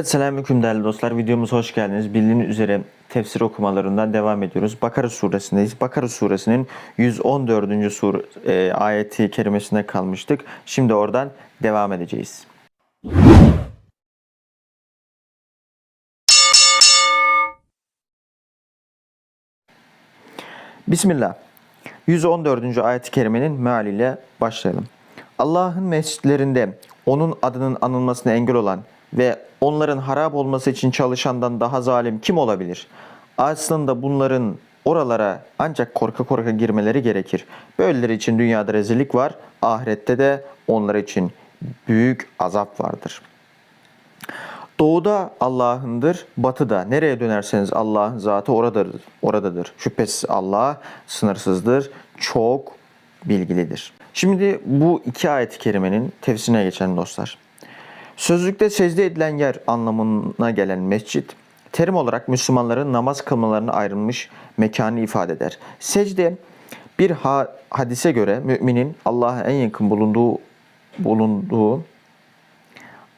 Evet selamünaleyküm değerli dostlar. Videomuza hoş geldiniz. Bildiğiniz üzere tefsir okumalarından devam ediyoruz. Bakara suresindeyiz. Bakara suresinin 114. Sur e, ayeti kerimesine kalmıştık. Şimdi oradan devam edeceğiz. Bismillah. 114. ayet-i kerimenin mealiyle başlayalım. Allah'ın mescitlerinde onun adının anılmasına engel olan ve onların harap olması için çalışandan daha zalim kim olabilir? Aslında bunların oralara ancak korka korka girmeleri gerekir. Böyleleri için dünyada rezillik var, ahirette de onlar için büyük azap vardır.'' Doğuda Allah'ındır, batıda nereye dönerseniz Allah'ın zatı oradadır. oradadır. Şüphesiz Allah sınırsızdır, çok bilgilidir. Şimdi bu iki ayet-i kerimenin tefsirine geçen dostlar. Sözlükte secde edilen yer anlamına gelen mescit, terim olarak Müslümanların namaz kılmalarına ayrılmış mekanı ifade eder. Secde bir ha- hadise göre müminin Allah'a en yakın bulunduğu bulunduğu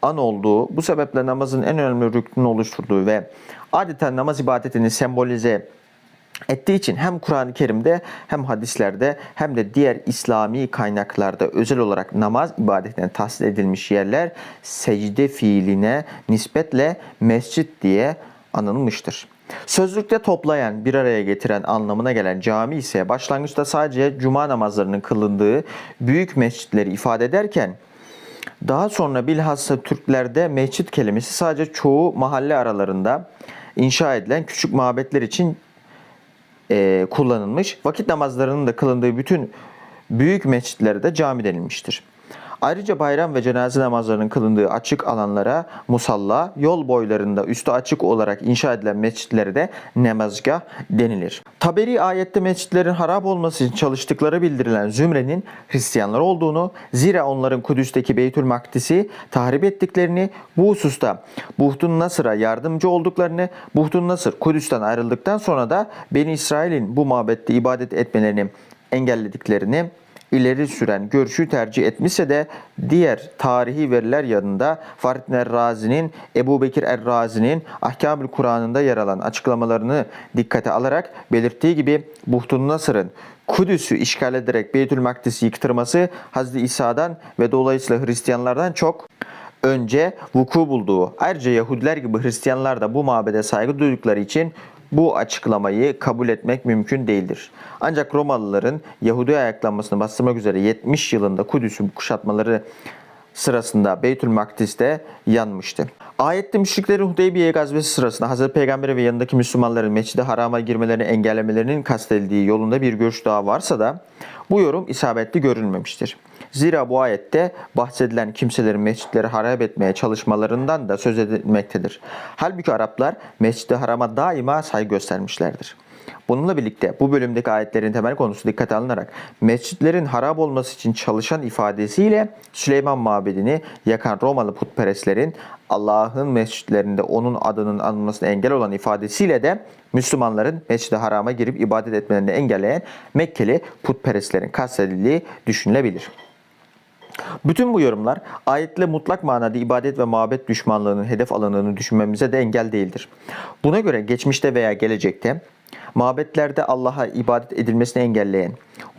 an olduğu, bu sebeple namazın en önemli rüknünü oluşturduğu ve adeta namaz ibadetini sembolize ettiği için hem Kur'an-ı Kerim'de hem hadislerde hem de diğer İslami kaynaklarda özel olarak namaz ibadetine tahsis edilmiş yerler secde fiiline nispetle mescit diye anılmıştır. Sözlükte toplayan, bir araya getiren anlamına gelen cami ise başlangıçta sadece cuma namazlarının kılındığı büyük mescitleri ifade ederken daha sonra bilhassa Türklerde mescit kelimesi sadece çoğu mahalle aralarında inşa edilen küçük mabetler için kullanılmış. Vakit namazlarının da kılındığı bütün büyük mescitlere de cami denilmiştir. Ayrıca bayram ve cenaze namazlarının kılındığı açık alanlara musalla, yol boylarında üstü açık olarak inşa edilen mescitlere de namazgah denilir. Taberi ayette mescitlerin harap olması için çalıştıkları bildirilen zümrenin Hristiyanlar olduğunu, zira onların Kudüs'teki Beytül Makdis'i tahrip ettiklerini, bu hususta Buhtun Nasır'a yardımcı olduklarını, Buhtun Nasır Kudüs'ten ayrıldıktan sonra da Beni İsrail'in bu mabette ibadet etmelerini engellediklerini ileri süren görüşü tercih etmişse de diğer tarihi veriler yanında Fahrettin Errazi'nin, Ebu Bekir Errazi'nin Ahkamül Kur'an'ında yer alan açıklamalarını dikkate alarak belirttiği gibi Buhtun Nasır'ın Kudüs'ü işgal ederek Beytül Makdis'i yıktırması Hazreti İsa'dan ve dolayısıyla Hristiyanlardan çok önce vuku bulduğu. Ayrıca Yahudiler gibi Hristiyanlar da bu mabede saygı duydukları için bu açıklamayı kabul etmek mümkün değildir. Ancak Romalıların Yahudi ayaklanmasını bastırmak üzere 70 yılında Kudüs'ü kuşatmaları sırasında Beytül Makdis'te yanmıştı. Ayette müşriklerin Hudeybiye gazvesi sırasında Hazreti Peygamber'e ve yanındaki Müslümanların Mescid-i Haram'a girmelerini engellemelerinin kastedildiği yolunda bir görüş daha varsa da bu yorum isabetli görülmemiştir. Zira bu ayette bahsedilen kimselerin mescitleri harap etmeye çalışmalarından da söz edilmektedir. Halbuki Araplar Mescid-i Haram'a daima saygı göstermişlerdir. Bununla birlikte bu bölümdeki ayetlerin temel konusu dikkate alınarak mescitlerin harap olması için çalışan ifadesiyle Süleyman Mabedi'ni yakan Romalı putperestlerin Allah'ın mescitlerinde onun adının anılmasına engel olan ifadesiyle de Müslümanların Mescid-i Haram'a girip ibadet etmelerini engelleyen Mekkeli putperestlerin kastedildiği düşünülebilir. Bütün bu yorumlar ayetle mutlak manada ibadet ve mabet düşmanlığının hedef alanını düşünmemize de engel değildir. Buna göre geçmişte veya gelecekte mabetlerde Allah'a ibadet edilmesini engelleyen,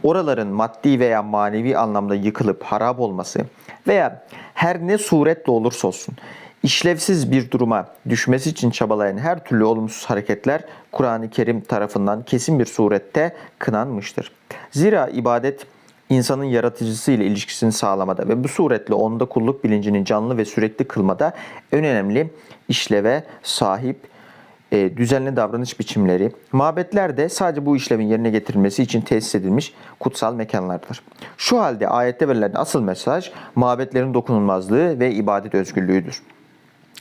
oraların maddi veya manevi anlamda yıkılıp harap olması veya her ne suretle olursa olsun işlevsiz bir duruma düşmesi için çabalayan her türlü olumsuz hareketler Kur'an-ı Kerim tarafından kesin bir surette kınanmıştır. Zira ibadet insanın yaratıcısı ile ilişkisini sağlamada ve bu suretle onda kulluk bilincinin canlı ve sürekli kılmada en önemli işleve sahip e, düzenli davranış biçimleri, mabetler de sadece bu işlevin yerine getirilmesi için tesis edilmiş kutsal mekanlardır. Şu halde ayette verilen asıl mesaj mabetlerin dokunulmazlığı ve ibadet özgürlüğüdür.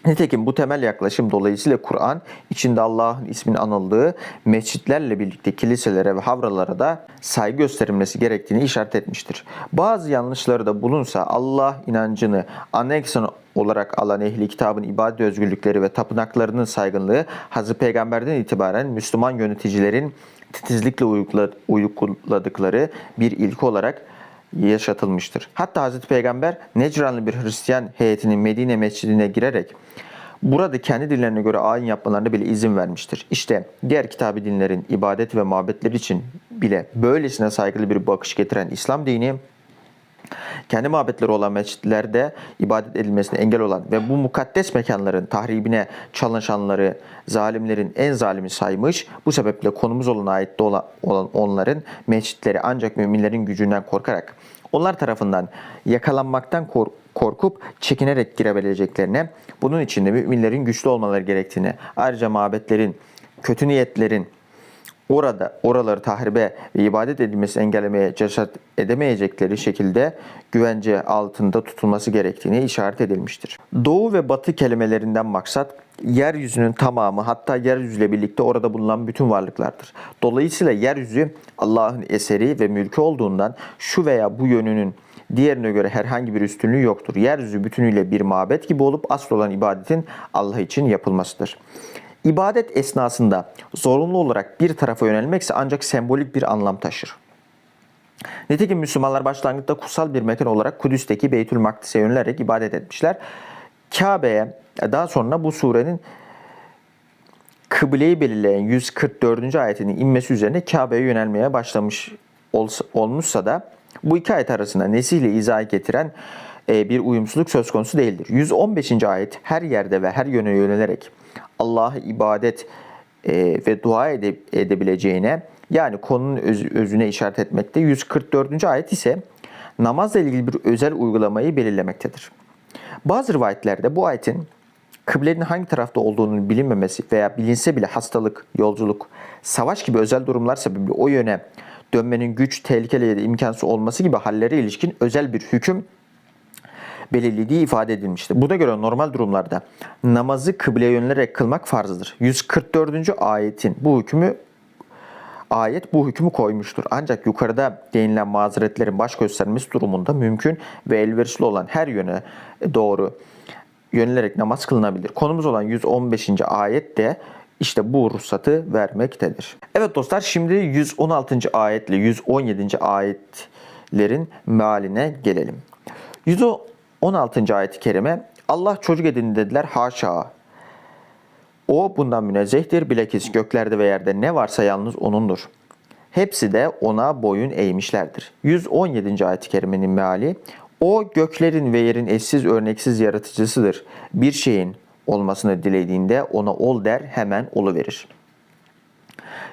Nitekim bu temel yaklaşım dolayısıyla Kur'an içinde Allah'ın isminin anıldığı mescitlerle birlikte kiliselere ve havralara da saygı gösterilmesi gerektiğini işaret etmiştir. Bazı yanlışları da bulunsa Allah inancını anekson olarak alan ehli kitabın ibadet özgürlükleri ve tapınaklarının saygınlığı Hazreti Peygamber'den itibaren Müslüman yöneticilerin titizlikle uyguladıkları bir ilke olarak yaşatılmıştır. Hatta Hazreti Peygamber Necranlı bir Hristiyan heyetinin Medine mescidine girerek Burada kendi dinlerine göre ayin yapmalarına bile izin vermiştir. İşte diğer kitabi dinlerin ibadet ve mabetleri için bile böylesine saygılı bir bakış getiren İslam dini kendi mabetleri olan mescitlerde ibadet edilmesine engel olan ve bu mukaddes mekanların tahribine çalışanları zalimlerin en zalimi saymış. Bu sebeple konumuz olan ayette olan onların mescitleri ancak müminlerin gücünden korkarak onlar tarafından yakalanmaktan kork korkup çekinerek girebileceklerine, bunun için de müminlerin güçlü olmaları gerektiğini, ayrıca mabetlerin, kötü niyetlerin, orada oraları tahribe ve ibadet edilmesini engellemeye cesaret edemeyecekleri şekilde güvence altında tutulması gerektiğini işaret edilmiştir. Doğu ve batı kelimelerinden maksat yeryüzünün tamamı hatta yeryüzüyle birlikte orada bulunan bütün varlıklardır. Dolayısıyla yeryüzü Allah'ın eseri ve mülkü olduğundan şu veya bu yönünün diğerine göre herhangi bir üstünlüğü yoktur. Yeryüzü bütünüyle bir mabet gibi olup asıl olan ibadetin Allah için yapılmasıdır. İbadet esnasında zorunlu olarak bir tarafa yönelmekse ancak sembolik bir anlam taşır. Nitekim Müslümanlar başlangıçta kutsal bir mekan olarak Kudüs'teki Beytül Makdis'e yönelerek ibadet etmişler. Kabe'ye daha sonra bu surenin kıbleyi belirleyen 144. ayetinin inmesi üzerine Kabe'ye yönelmeye başlamış olmuşsa da bu iki ayet arasında nesihle izah getiren e, bir uyumsuzluk söz konusu değildir. 115. ayet her yerde ve her yöne yönelerek Allah'a ibadet e, ve dua ede, edebileceğine yani konunun öz, özüne işaret etmekte. 144. ayet ise namazla ilgili bir özel uygulamayı belirlemektedir. Bazı rivayetlerde bu ayetin kıblenin hangi tarafta olduğunun bilinmemesi veya bilinse bile hastalık, yolculuk, savaş gibi özel durumlar sebebiyle o yöne dönmenin güç, tehlikeli ya da imkansız olması gibi hallere ilişkin özel bir hüküm belirlediği ifade edilmiştir. Buna göre normal durumlarda namazı kıbleye yönelerek kılmak farzıdır. 144. ayetin bu hükmü ayet bu hükmü koymuştur. Ancak yukarıda değinilen mazeretlerin baş göstermesi durumunda mümkün ve elverişli olan her yöne doğru yönelerek namaz kılınabilir. Konumuz olan 115. ayet de işte bu ruhsatı vermektedir. Evet dostlar şimdi 116. ayetle 117. ayetlerin mealine gelelim. 116. ayet-i kerime Allah çocuk edin dediler haşa. O bundan münezzehtir. Bilakis göklerde ve yerde ne varsa yalnız O'nundur. Hepsi de O'na boyun eğmişlerdir. 117. ayet-i kerimenin meali O göklerin ve yerin eşsiz örneksiz yaratıcısıdır. Bir şeyin olmasını dilediğinde ona ol der hemen olu verir.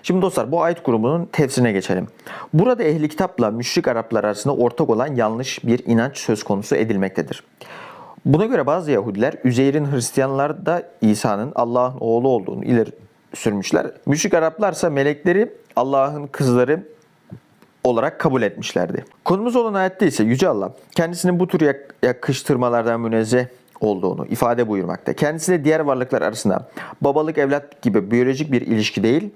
Şimdi dostlar bu ayet grubunun tefsirine geçelim. Burada ehli kitapla müşrik Araplar arasında ortak olan yanlış bir inanç söz konusu edilmektedir. Buna göre bazı Yahudiler Üzeyr'in Hristiyanlar da İsa'nın Allah'ın oğlu olduğunu ileri sürmüşler. Müşrik Araplar ise melekleri Allah'ın kızları olarak kabul etmişlerdi. Konumuz olan ayette ise Yüce Allah kendisinin bu tür yakıştırmalardan münezzeh olduğunu ifade buyurmakta. Kendisi diğer varlıklar arasında babalık evlat gibi biyolojik bir ilişki değil,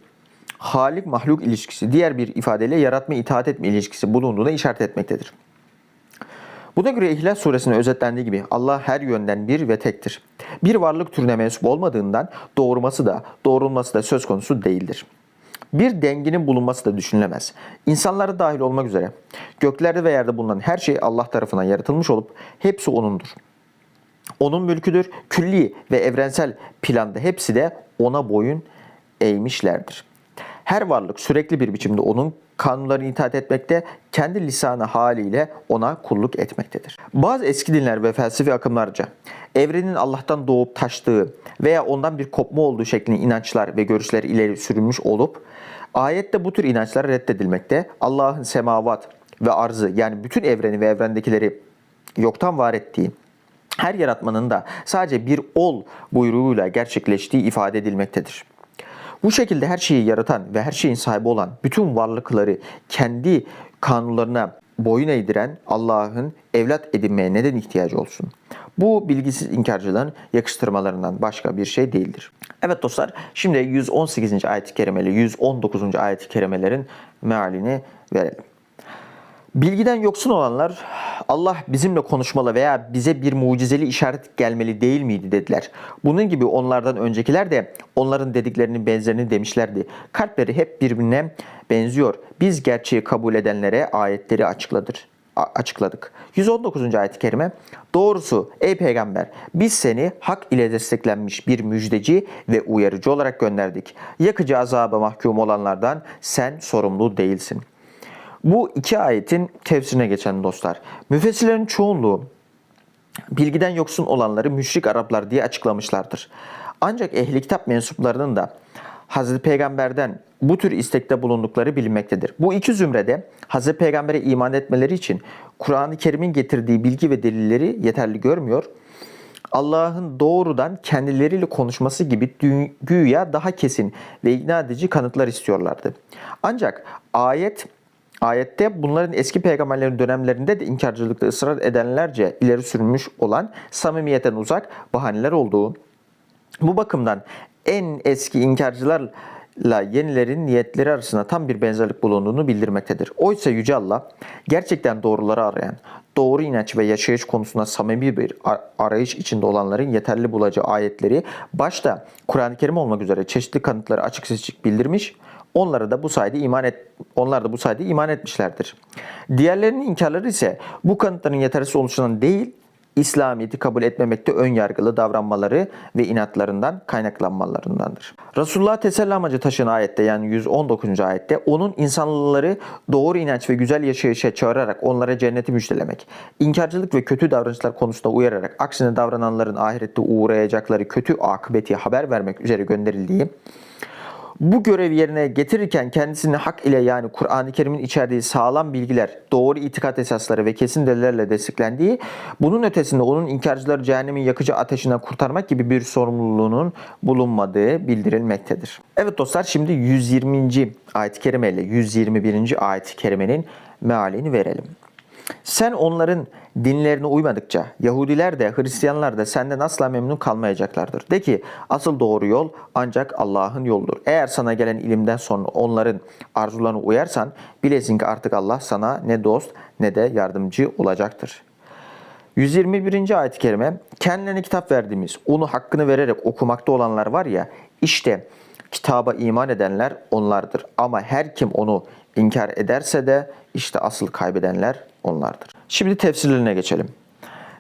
halik mahluk ilişkisi, diğer bir ifadeyle yaratma itaat etme ilişkisi bulunduğuna işaret etmektedir. Buna göre İhlas suresinde özetlendiği gibi Allah her yönden bir ve tektir. Bir varlık türüne mensup olmadığından doğurması da doğrulması da söz konusu değildir. Bir denginin bulunması da düşünülemez. İnsanları dahil olmak üzere göklerde ve yerde bulunan her şey Allah tarafından yaratılmış olup hepsi O'nundur. Onun mülküdür. Külli ve evrensel planda hepsi de O'na boyun eğmişlerdir. Her varlık sürekli bir biçimde onun kanunlarını itaat etmekte, kendi lisanı haliyle ona kulluk etmektedir. Bazı eski dinler ve felsefi akımlarca evrenin Allah'tan doğup taştığı veya ondan bir kopma olduğu şeklinde inançlar ve görüşler ileri sürülmüş olup ayette bu tür inançlar reddedilmekte. Allah'ın semavat ve arzı yani bütün evreni ve evrendekileri yoktan var ettiği her yaratmanın da sadece bir ol buyruğuyla gerçekleştiği ifade edilmektedir. Bu şekilde her şeyi yaratan ve her şeyin sahibi olan bütün varlıkları kendi kanunlarına boyun eğdiren Allah'ın evlat edinmeye neden ihtiyacı olsun? Bu bilgisiz inkarcıların yakıştırmalarından başka bir şey değildir. Evet dostlar şimdi 118. ayet-i kerimeli 119. ayet-i kerimelerin mealini verelim. Bilgiden yoksun olanlar Allah bizimle konuşmalı veya bize bir mucizeli işaret gelmeli değil miydi dediler. Bunun gibi onlardan öncekiler de onların dediklerinin benzerini demişlerdi. Kalpleri hep birbirine benziyor. Biz gerçeği kabul edenlere ayetleri açıkladır. açıkladık. 119. ayet-i kerime Doğrusu ey peygamber biz seni hak ile desteklenmiş bir müjdeci ve uyarıcı olarak gönderdik. Yakıcı azaba mahkum olanlardan sen sorumlu değilsin. Bu iki ayetin tefsirine geçen dostlar. Müfessirlerin çoğunluğu bilgiden yoksun olanları müşrik Araplar diye açıklamışlardır. Ancak ehli kitap mensuplarının da Hazreti Peygamber'den bu tür istekte bulundukları bilinmektedir. Bu iki zümrede Hazreti Peygamber'e iman etmeleri için Kur'an-ı Kerim'in getirdiği bilgi ve delilleri yeterli görmüyor. Allah'ın doğrudan kendileriyle konuşması gibi güya daha kesin ve ikna edici kanıtlar istiyorlardı. Ancak ayet Ayette bunların eski peygamberlerin dönemlerinde de inkarcılıkta ısrar edenlerce ileri sürülmüş olan samimiyetten uzak bahaneler olduğu, bu bakımdan en eski inkarcılarla yenilerin niyetleri arasında tam bir benzerlik bulunduğunu bildirmektedir. Oysa Yüce Allah gerçekten doğruları arayan, doğru inanç ve yaşayış konusunda samimi bir ar- arayış içinde olanların yeterli bulacağı ayetleri başta Kur'an-ı Kerim olmak üzere çeşitli kanıtları açık seçik bildirmiş, Onlara da bu sayede iman et onlar da bu sayede iman etmişlerdir. Diğerlerinin inkarları ise bu kanıtların yetersiz oluşundan değil, İslamiyet'i kabul etmemekte ön yargılı davranmaları ve inatlarından kaynaklanmalarındandır. Resulullah teselli amacı taşıyan ayette yani 119. ayette onun insanları doğru inanç ve güzel yaşayışa çağırarak onlara cenneti müjdelemek, inkarcılık ve kötü davranışlar konusunda uyararak aksine davrananların ahirette uğrayacakları kötü akıbeti haber vermek üzere gönderildiği bu görevi yerine getirirken kendisini hak ile yani Kur'an-ı Kerim'in içerdiği sağlam bilgiler, doğru itikat esasları ve kesin delillerle desteklendiği, bunun ötesinde onun inkarcıları cehennemin yakıcı ateşinden kurtarmak gibi bir sorumluluğunun bulunmadığı bildirilmektedir. Evet dostlar şimdi 120. ayet-i kerime ile 121. ayet-i kerimenin mealini verelim. Sen onların dinlerine uymadıkça Yahudiler de Hristiyanlar da senden asla memnun kalmayacaklardır. De ki asıl doğru yol ancak Allah'ın yoludur. Eğer sana gelen ilimden sonra onların arzularına uyarsan bilesin ki artık Allah sana ne dost ne de yardımcı olacaktır. 121. ayet-i kerime kendilerine kitap verdiğimiz onu hakkını vererek okumakta olanlar var ya işte kitaba iman edenler onlardır. Ama her kim onu inkar ederse de işte asıl kaybedenler onlardır. Şimdi tefsirlerine geçelim.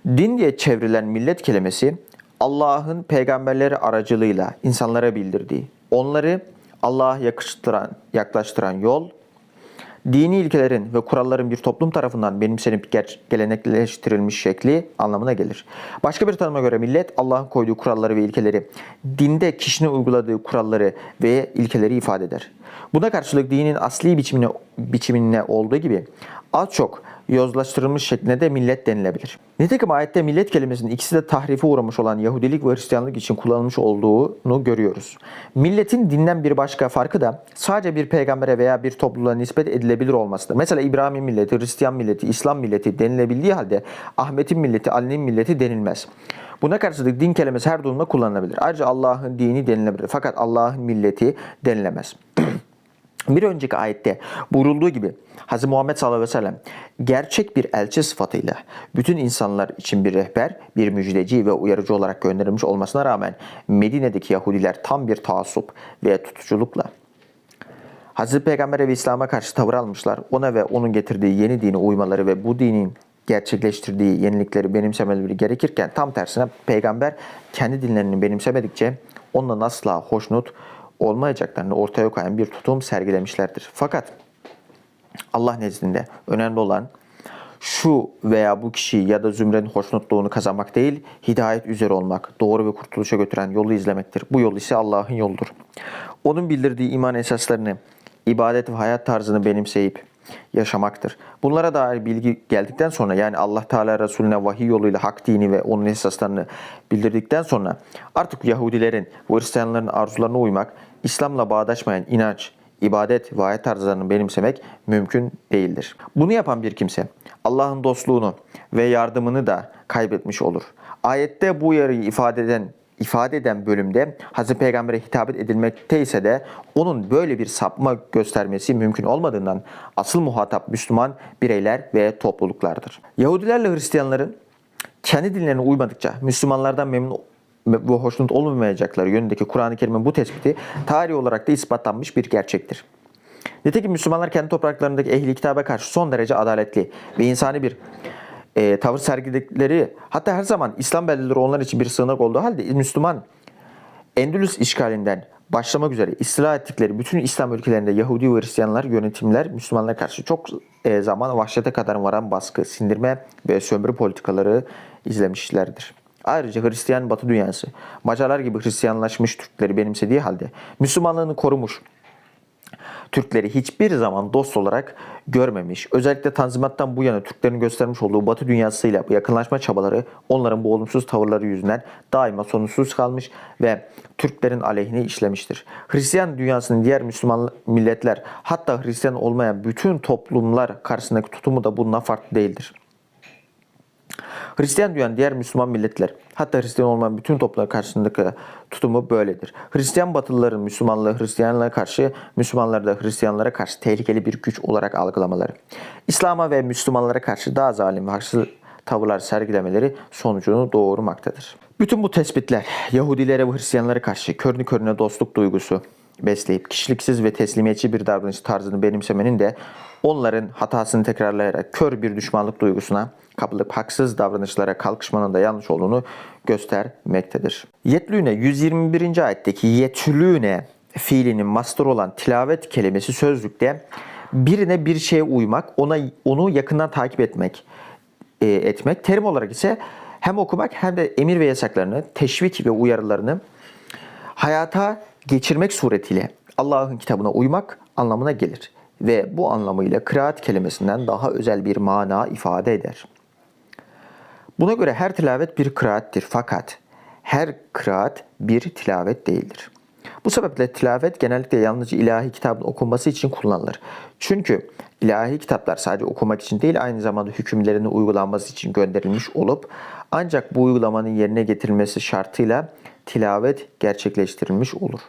Din diye çevrilen millet kelimesi Allah'ın peygamberleri aracılığıyla insanlara bildirdiği, onları Allah'a yakıştıran, yaklaştıran yol, dini ilkelerin ve kuralların bir toplum tarafından benimsenip gelenekleştirilmiş şekli anlamına gelir. Başka bir tanıma göre millet Allah'ın koyduğu kuralları ve ilkeleri, dinde kişinin uyguladığı kuralları ve ilkeleri ifade eder. Buna karşılık dinin asli biçimine, biçimine olduğu gibi az çok yozlaştırılmış şeklinde de millet denilebilir. Nitekim ayette millet kelimesinin ikisi de tahrife uğramış olan Yahudilik ve Hristiyanlık için kullanılmış olduğunu görüyoruz. Milletin dinden bir başka farkı da sadece bir peygambere veya bir topluluğa nispet edilebilir olmasıdır. Mesela İbrahim milleti, Hristiyan milleti, İslam milleti denilebildiği halde Ahmet'in milleti, Ali'nin milleti denilmez. Buna karşılık din kelimesi her durumda kullanılabilir. Ayrıca Allah'ın dini denilebilir. Fakat Allah'ın milleti denilemez. Bir önceki ayette buyurulduğu gibi Hz. Muhammed sallallahu aleyhi ve sellem gerçek bir elçi sıfatıyla bütün insanlar için bir rehber, bir müjdeci ve uyarıcı olarak gönderilmiş olmasına rağmen Medine'deki Yahudiler tam bir taassup ve tutuculukla Hz. Peygamber'e ve İslam'a karşı tavır almışlar. Ona ve onun getirdiği yeni dine uymaları ve bu dinin gerçekleştirdiği yenilikleri benimsemeleri gerekirken tam tersine peygamber kendi dinlerini benimsemedikçe ondan asla hoşnut olmayacaklarını ortaya koyan bir tutum sergilemişlerdir. Fakat Allah nezdinde önemli olan şu veya bu kişi ya da zümrenin hoşnutluğunu kazanmak değil, hidayet üzere olmak, doğru ve kurtuluşa götüren yolu izlemektir. Bu yol ise Allah'ın yoludur. Onun bildirdiği iman esaslarını, ibadet ve hayat tarzını benimseyip yaşamaktır. Bunlara dair bilgi geldikten sonra yani Allah Teala Resulüne vahiy yoluyla hak dini ve onun esaslarını bildirdikten sonra artık Yahudilerin ve Hristiyanların arzularına uymak, İslam'la bağdaşmayan inanç, ibadet ve hayat tarzlarını benimsemek mümkün değildir. Bunu yapan bir kimse Allah'ın dostluğunu ve yardımını da kaybetmiş olur. Ayette bu uyarıyı ifade eden ifade eden bölümde Hz. Peygamber'e hitap edilmekte ise de onun böyle bir sapma göstermesi mümkün olmadığından asıl muhatap Müslüman bireyler ve topluluklardır. Yahudilerle Hristiyanların kendi dinlerine uymadıkça Müslümanlardan memnun ve hoşnut olmayacakları yönündeki Kur'an-ı Kerim'in bu tespiti tarih olarak da ispatlanmış bir gerçektir. Nitekim Müslümanlar kendi topraklarındaki ehli kitaba karşı son derece adaletli ve insani bir e, tavır sergiledikleri hatta her zaman İslam beldeleri onlar için bir sığınak olduğu halde Müslüman Endülüs işgalinden başlamak üzere istila ettikleri bütün İslam ülkelerinde Yahudi ve Hristiyanlar yönetimler Müslümanlara karşı çok e, zaman vahşete kadar varan baskı, sindirme ve sömürü politikaları izlemişlerdir. Ayrıca Hristiyan Batı dünyası, Macarlar gibi Hristiyanlaşmış Türkleri benimsediği halde Müslümanlığını korumuş, Türkleri hiçbir zaman dost olarak görmemiş. Özellikle Tanzimat'tan bu yana Türklerin göstermiş olduğu Batı dünyasıyla bu yakınlaşma çabaları onların bu olumsuz tavırları yüzünden daima sonuçsuz kalmış ve Türklerin aleyhine işlemiştir. Hristiyan dünyasının diğer Müslüman milletler hatta Hristiyan olmayan bütün toplumlar karşısındaki tutumu da bundan farklı değildir. Hristiyan duyan diğer Müslüman milletler, hatta Hristiyan olmayan bütün toplumlar karşısındaki tutumu böyledir. Hristiyan Batılıların Müslümanlığı Hristiyanlara karşı, Müslümanları da Hristiyanlara karşı tehlikeli bir güç olarak algılamaları, İslam'a ve Müslümanlara karşı daha zalim ve haksız tavırlar sergilemeleri sonucunu doğurmaktadır. Bütün bu tespitler Yahudilere ve Hristiyanlara karşı körünü körüne dostluk duygusu besleyip kişiliksiz ve teslimiyetçi bir davranış tarzını benimsemenin de onların hatasını tekrarlayarak kör bir düşmanlık duygusuna kapılıp haksız davranışlara kalkışmanın da yanlış olduğunu göstermektedir. Yetlüne 121. ayetteki yetlüne fiilinin mastar olan tilavet kelimesi sözlükte birine bir şeye uymak, ona onu yakından takip etmek, e, etmek. Terim olarak ise hem okumak hem de emir ve yasaklarını, teşvik ve uyarılarını hayata geçirmek suretiyle Allah'ın kitabına uymak anlamına gelir ve bu anlamıyla kıraat kelimesinden daha özel bir mana ifade eder. Buna göre her tilavet bir kıraattir fakat her kıraat bir tilavet değildir. Bu sebeple tilavet genellikle yalnızca ilahi kitabın okunması için kullanılır. Çünkü ilahi kitaplar sadece okumak için değil aynı zamanda hükümlerini uygulanması için gönderilmiş olup ancak bu uygulamanın yerine getirilmesi şartıyla tilavet gerçekleştirilmiş olur.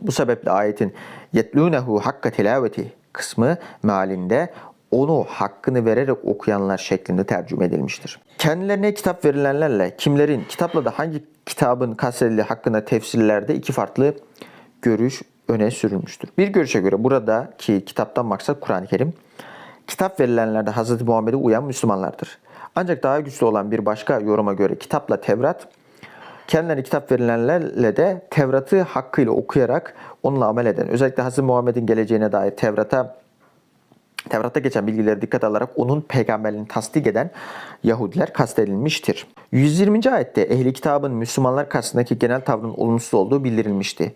Bu sebeple ayetin yetlunehu hakka tilaveti kısmı mealinde onu hakkını vererek okuyanlar şeklinde tercüme edilmiştir. Kendilerine kitap verilenlerle kimlerin kitapla da hangi kitabın kastedildiği hakkında tefsirlerde iki farklı görüş öne sürülmüştür. Bir görüşe göre buradaki kitaptan maksat Kur'an-ı Kerim, kitap verilenler de Hz. Muhammed'e uyan Müslümanlardır. Ancak daha güçlü olan bir başka yoruma göre kitapla Tevrat, kendilerine kitap verilenlerle de Tevrat'ı hakkıyla okuyarak onunla amel eden, özellikle Hz. Muhammed'in geleceğine dair Tevrat'a Tevrat'ta geçen bilgileri dikkat alarak onun peygamberliğini tasdik eden Yahudiler kastedilmiştir. 120. ayette ehli kitabın Müslümanlar karşısındaki genel tavrının olumsuz olduğu bildirilmişti.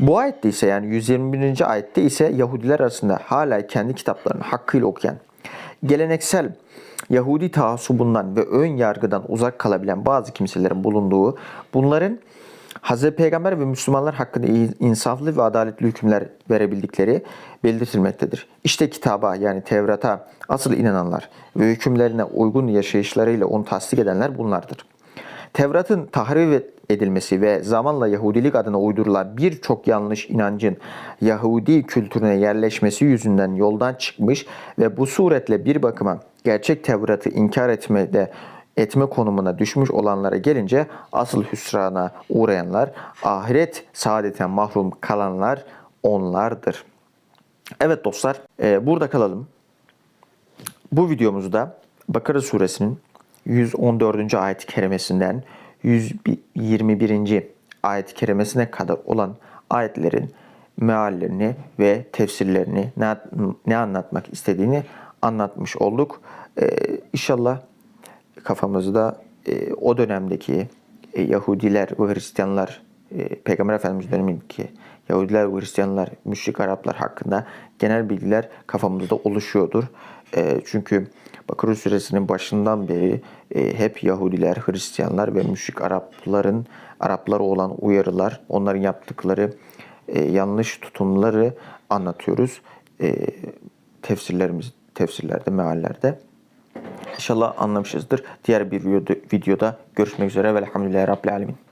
Bu ayette ise yani 121. ayette ise Yahudiler arasında hala kendi kitaplarını hakkıyla okuyan, geleneksel Yahudi taassubundan ve ön yargıdan uzak kalabilen bazı kimselerin bulunduğu, bunların Hz. Peygamber ve Müslümanlar hakkında insaflı ve adaletli hükümler verebildikleri belirtilmektedir. İşte kitaba yani Tevrat'a asıl inananlar ve hükümlerine uygun yaşayışlarıyla onu tasdik edenler bunlardır. Tevrat'ın tahrif edilmesi ve zamanla Yahudilik adına uydurulan birçok yanlış inancın Yahudi kültürüne yerleşmesi yüzünden yoldan çıkmış ve bu suretle bir bakıma gerçek Tevrat'ı inkar etmede etme konumuna düşmüş olanlara gelince asıl hüsrana uğrayanlar, ahiret saadeten mahrum kalanlar onlardır. Evet dostlar, e, burada kalalım. Bu videomuzda Bakara suresinin 114. ayet-i kerimesinden 121. ayet-i kerimesine kadar olan ayetlerin meallerini ve tefsirlerini ne, ne anlatmak istediğini anlatmış olduk. Ee, inşallah kafamızda e, o dönemdeki e, Yahudiler ve Hristiyanlar, e, Peygamber Efendimiz dönemindeki Yahudiler ve Hristiyanlar, müşrik Araplar hakkında genel bilgiler kafamızda oluşuyordur. E, çünkü Bakara suresinin başından beri e, hep Yahudiler, Hristiyanlar ve müşrik Arapların Araplara olan uyarılar, onların yaptıkları e, yanlış tutumları anlatıyoruz. E, tefsirlerimiz, tefsirlerde, meallerde. İnşallah anlamışızdır. Diğer bir videoda görüşmek üzere. Velhamdülillahi Rabbil Alemin.